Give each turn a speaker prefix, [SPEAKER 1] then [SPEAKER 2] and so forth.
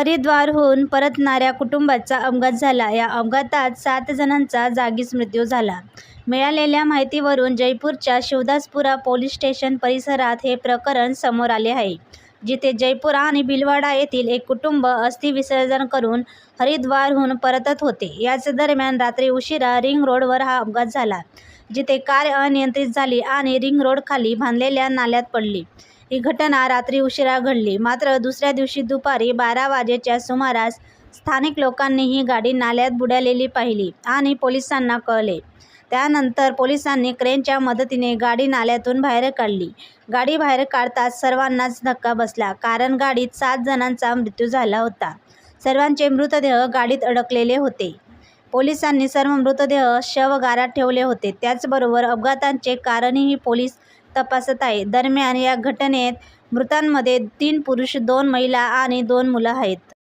[SPEAKER 1] हरिद्वारहून परतणाऱ्या कुटुंबाचा अपघात झाला. या अपघातात सात जणांचा जागीच मृत्यू झाला. मिळालेल्या माहितीवरून जयपूरच्या शिवदासपुरा पोलीस स्टेशन परिसरात हे प्रकरण समोर आले आहे. जिथे जयपूर आणि भिलवाडा येथील एक कुटुंब अस्थि विसर्जन करून हरिद्वारहून परतत होते. याच दरम्यान रात्री उशिरा रिंग रोडवर हा अपघात झाला जिथे कार अनियंत्रित झाली आणि रिंग रोडखाली बांधलेल्या नाल्यात पडली. ही घटना रात्री उशिरा घडली. मात्र दुसऱ्या दिवशी दुपारी बारा वाजेच्या सुमारास स्थानिक लोकांनी ही गाडी नाल्यात बुडालेली पाहिली आणि पोलिसांना कळले. त्यानंतर पोलिसांनी क्रेनच्या मदतीने गाडी नाल्यातून बाहेर काढली. गाडी बाहेर काढताच सर्वांनाच धक्का बसला कारण गाडीत सात जणांचा मृत्यू झाला होता. सर्वांचे मृतदेह गाडीत अडकलेले होते. पोलिसांनी सर्व मृतदेह शवगारात ठेवले होते. त्याचबरोबर अपघातांचे कारणही पोलीस तपासत आहे. दरम्यान या घटनेत मृतांमध्ये तीन पुरुष दोन महिला आणि दोन मुलं आहेत.